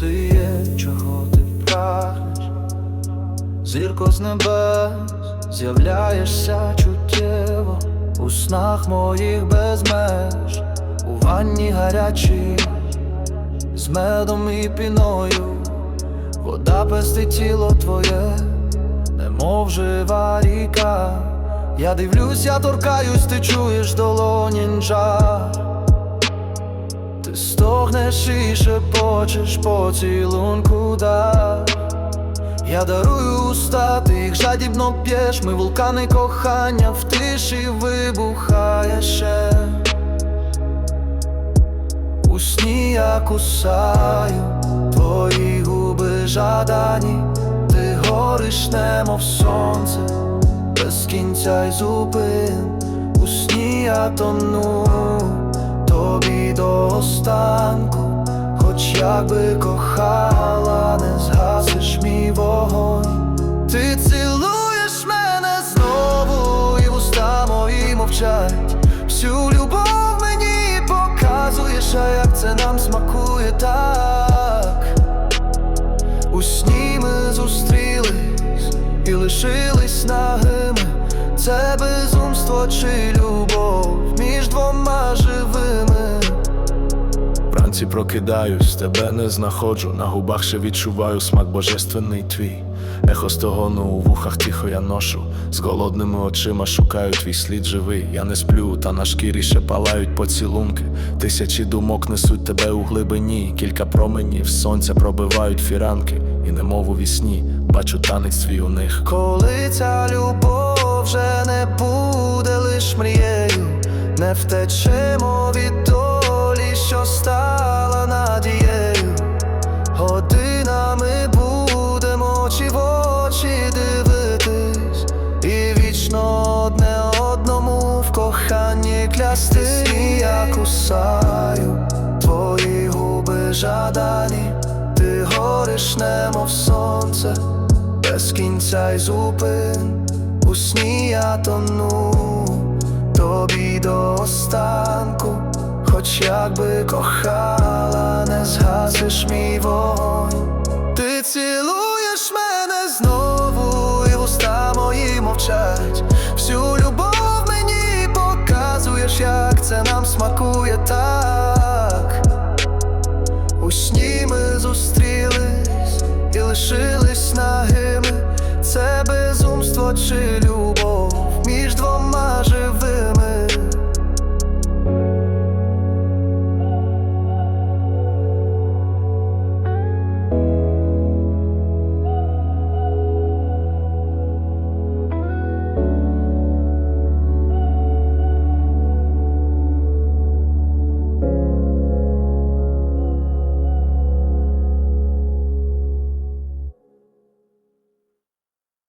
ти є, чого ти прагнеш, зірко з небес, з'являєшся чуттєво у снах моїх без меж, у ванні гарячій, з медом і піною, вода пестить тіло твоє, немов жива ріка. Я дивлюсь, я торкаюсь, ти чуєш долонін жар Ти стогнеш і шепочеш поцілунку дар Я дарую уста, ти їх жадібно п'єш, ми вулкани кохання в тиші вибухає ще У сні я кусаю твої губи жадані, ти гориш немов сонце, без кінця й зупин, у сні я тону тобі до останку, хоч як би кохала, не згасиш мій вогонь. Ти цілуєш мене знову, і вуста мої мовчать. Всю любов мені показуєш, а як це нам смакує так. У сні ми зустрілись і лишились нагими. Це безумство чи любов між двома живими. Вранці прокидаюсь, тебе не знаходжу, на губах ще відчуваю смак божественний твій. Ехо стогону у вухах тихо я ношу, з голодними очима шукаю твій слід живий. Я не сплю, та на шкірі ще палають поцілунки. Тисячі думок несуть тебе у глибині, кілька променів сонця пробивають фіранки, і немов у вісні бачу танець свій у них. Коли ця любов вже не буде лиш мрією, не втечемо від долі, клясти. І я кусаю твої губи жадані, ти гориш немов сонце. Без кінця й зупин, у сні я тону. Тобі до останку, хоч як би кохала, не згасиш мій вогонь. Ти цілуєш це нам смакує так. У сні ми зустрілись і лишились нагими, це безумство чи